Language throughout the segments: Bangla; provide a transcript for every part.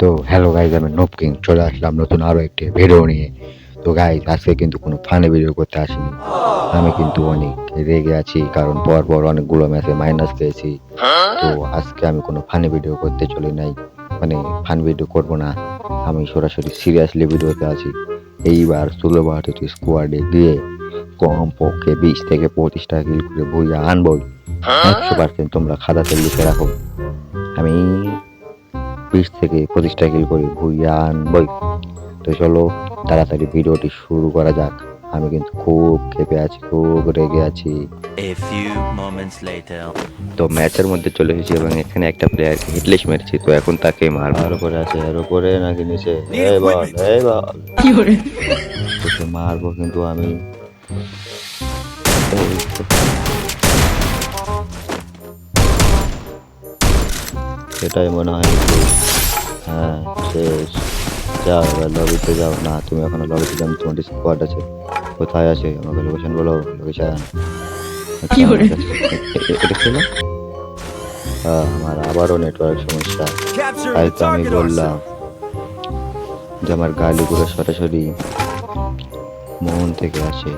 তো হ্যালো গাইজ আমি নবকিং চলে আসলাম নতুন আরও একটি ভিডিও নিয়ে। তো গাইজ আজকে কিন্তু কোনো ফানি ভিডিও করতে আসিনি। আমি কিন্তু অনেক রেগে আছি, কারণ পর পর অনেকগুলো ম্যাচে মাইনাস পেয়েছি। তো আজকে আমি কোনো ফানি ভিডিও করতে চলি নাই। মানে ফান ভিডিও করব না। আমি সরাসরি সিরিয়াসলি ভিডিওতে আছি। এইবার ষোলো বারোটি স্কোয়াডে গিয়ে কমপক্ষে বিশ থেকে পঁচিশটা কিল করে বইয়া আনবই। একশো পার্সেন্ট তোমরা খাতাতে লিখে রাখো। আমি বিশ থেকে পঁচিশটা কিল করে ভুইয়া আনবই তো চলো তাড়াতাড়ি ভিডিওটি শুরু করা যাক। আমি কিন্তু খুব ক্ষেপে আছি খুব রেগে আছি। A few moments তো ম্যাচের মধ্যে চলে এসেছি এবং এখানে একটা প্লেয়ার হিটলিশ মেরেছি। তো এখন তাকে মার আর উপরে আছে আর উপরে নাকি নিচে? তোকে মারবো কিন্তু আমি। সেটাই মনে হয় একটু হ্যাঁ শেষ। যাও এবার লবিতে যাও। না তুমি এখনও লবিতে যাও তোমার স্কোয়াড আছে। কোথায় আছে? আমাকে লোকেশন বলো লোকেশন কি এটা ছিল হ্যাঁ আমার আবারও নেটওয়ার্ক সমস্যা। তাই তো আমি বললাম যে আমার গালিগুলো সরাসরি মন থেকে আসে।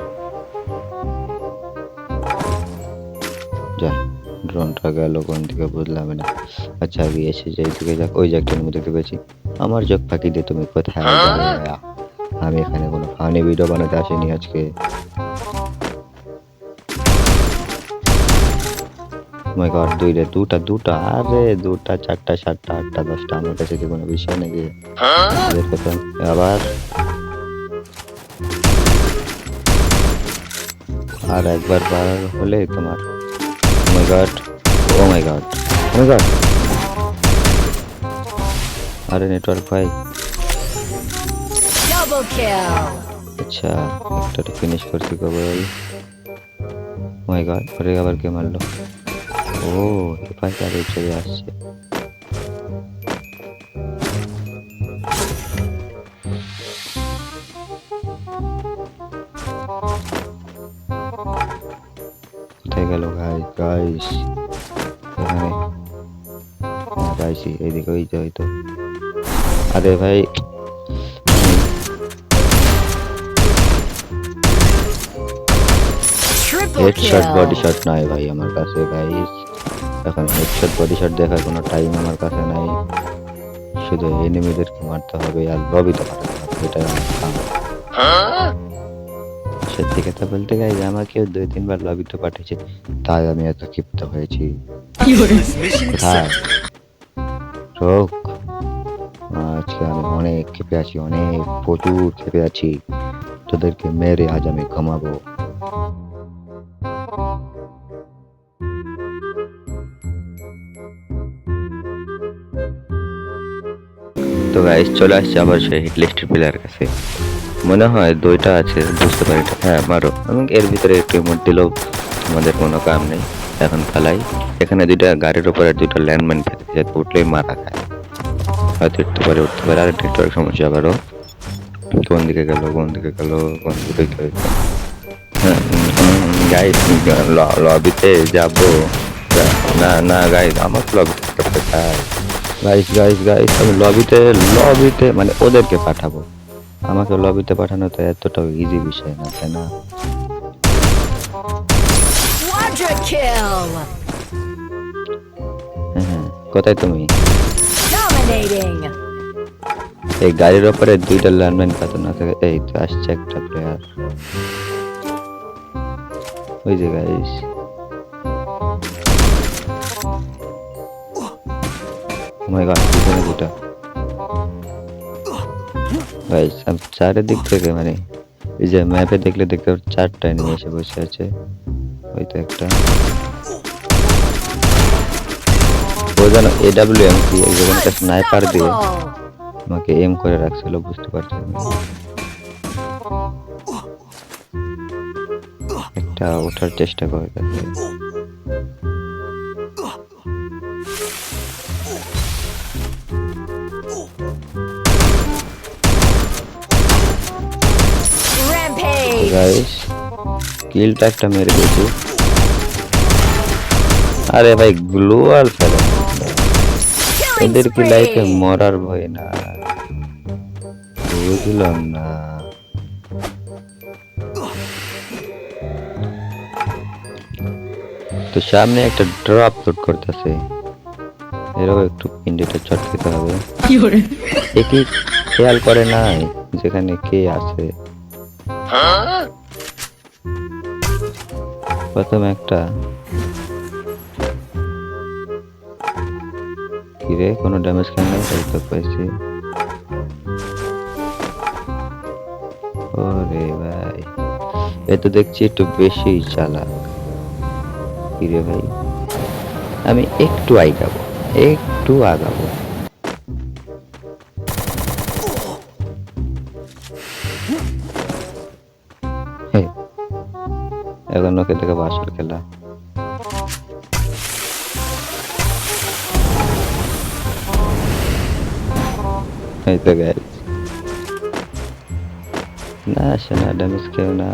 যা ড্রোনটা গেল কোন দিকে বুঝলাম না। আচ্ছা আমি এসে যেই দিকে যাক। ওই জায়গাটার মধ্যে দেখতে পেয়েছি আমার চোখ ফাঁকি দিয়ে তুমি কোথায় আমি এখানে কোনো ফানি ভিডিও বানাতে আসিনি আজকে। মাই গড দুই রে দুটা দুটা আরে দুটা চারটা সাতটা আটটা দশটা আমার কাছে কি কোনো বিষয় নাকি? বের আবার। আর একবার বার হলে তোমার god oh my god oh my god আরে নেটওয়ার্ক ভাই. আচ্ছা একটা ফিনিশ করছি কবল মাই গড পরে আবার কে মারলো? ও এপাশ আগে চলে আসছে। গেল গাইস গাইস এখানে। গাইছি এইদিকে ওই যে হয়তো। আরে ভাই। Headshot body. শট নাই ভাই আমার কাছে গাইস এখন হেডশট বডি শট দেখার কোনো টাইম আমার কাছে নাই। শুধু এনিমিদেরকে মারতে হবে আর লবিতে পাঠাতে হবে এটাই আমার কাম সত্যি কথা বলতে গাইজ আমাকেও দুই তিনবার লবিতে পাঠিয়েছে তাই আমি এত ক্ষিপ্ত হয়েছি। চোখ। আজকে আমি অনেক ক্ষেপে আছি অনেক প্রচুর ক্ষেপে আছি। তোদেরকে মেরে আজ আমি ঘুমাবো। তো গাইস চলে আসছে আবার সেই হিট লিস্টের প্লেয়ার কাছে। মনে হয় দুইটা আছে, বুঝতে পারি হ্যাঁ মারো। এবং এর ভিতরে একটু ইমোট দিলেও আমাদের কোনো কাম নেই। এখন খেলাই এখানে দুইটা গাড়ির উপরে দুইটা ল্যান্ডম্যান ফেলেছে উঠলেই মারা খায়। হয়তো উঠতে পারে উঠতে পারে। আর নেটওয়ার্ক সমস্যা আবারও। কোন দিকে গেল, কোন দিকে গেল, কোন দিকে গেল। হ্যাঁ গাইস লবিতে যাব। না না গাইস আমার লবিতে করতে চাই গাইস গাইস গাইস আমি লবিতে লবিতে মানে ওদেরকে পাঠাবো। আমাকে লবিতে পাঠানো তো এতটাও ইজি বিষয় না তাই না? হ্যাঁ হ্যাঁ কোথায় তুমি? এই গাড়ির ওপরে দুইটা ল্যান্ডম্যান পাতো না থাকে এই তো আসছে একটা প্লেয়ার ওই যে গাইস মাই গড পিছনে দুটা। আমি চারিদিক থেকে মানে এই যে ম্যাপে দেখলে দেখতে চারটা নিয়ে এসে বসে আছে ওই তো একটা ও যেন এডাব্লিউ এম কি একজন একটা স্নাইপার দিয়ে. আমাকে এম করে রাখছিল, বুঝতে পারছি। একটা ওঠার চেষ্টা করে দেখে গাইস কিলটা একটা মেরে দিয়েছি। আরে ভাই গ্লোয়াল ফেলে এদের কি লাইফে. মরার ভয় না? বুঝলাম না। তো সামনে একটা ড্রপ লোড করতেছে। এরও একটু পিন্ডিটা চট খেতে হবে। কি খেয়াল করে নাই? যেখানে কে আছে? প্রথম একটা কিরে, কোনো ড্যামেজ কেন তাই তো পাইছি। ওরে ভাই, এ তো দেখছি একটু বেশি চালাক। কিরে ভাই, আমি একটু আগাবো একটু আগাবো। এখন ওকে থেকে বাসর খেলা। এই তো গাইজ না আসে না ড্যামেজ কেউ না।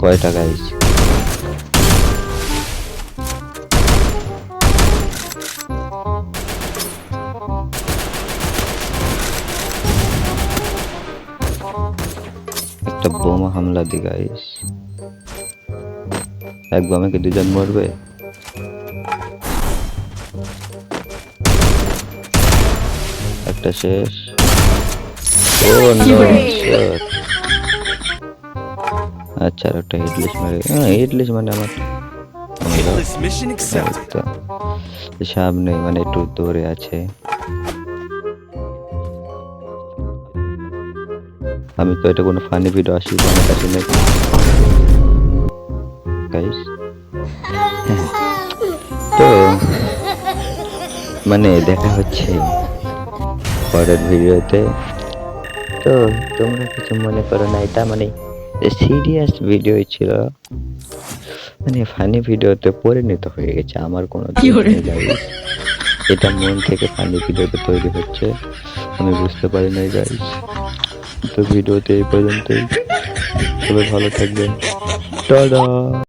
কয়টা গাইজ একটা বোমা হামলা দি গাইস এক বোমে কি দুজন মরবে? একটা শেষ। ও নো আচ্ছা আর একটা হিটলিশ মারে। হ্যাঁ হিটলিশ মানে আমার. সামনে মানে একটু দূরে আছে। আমি তো এটা কোনো ফানি ভিডিও আসি আমার কাছে নাকি গাইস তো মানে দেখা হচ্ছে পরের ভিডিওতে তো তোমরা কিছু মনে করো না এটা মানে সিরিয়াস ভিডিও ছিল মানে ফানি ভিডিওতে পরিণত হয়ে গেছে আমার কোনো নেই এটা মন থেকে ফানি ভিডিওতে তৈরি হচ্ছে আমি বুঝতে পারি নাই গাইস তো ভিডিওতে এই পর্যন্তই সবাই ভালো থাকবেন টাটা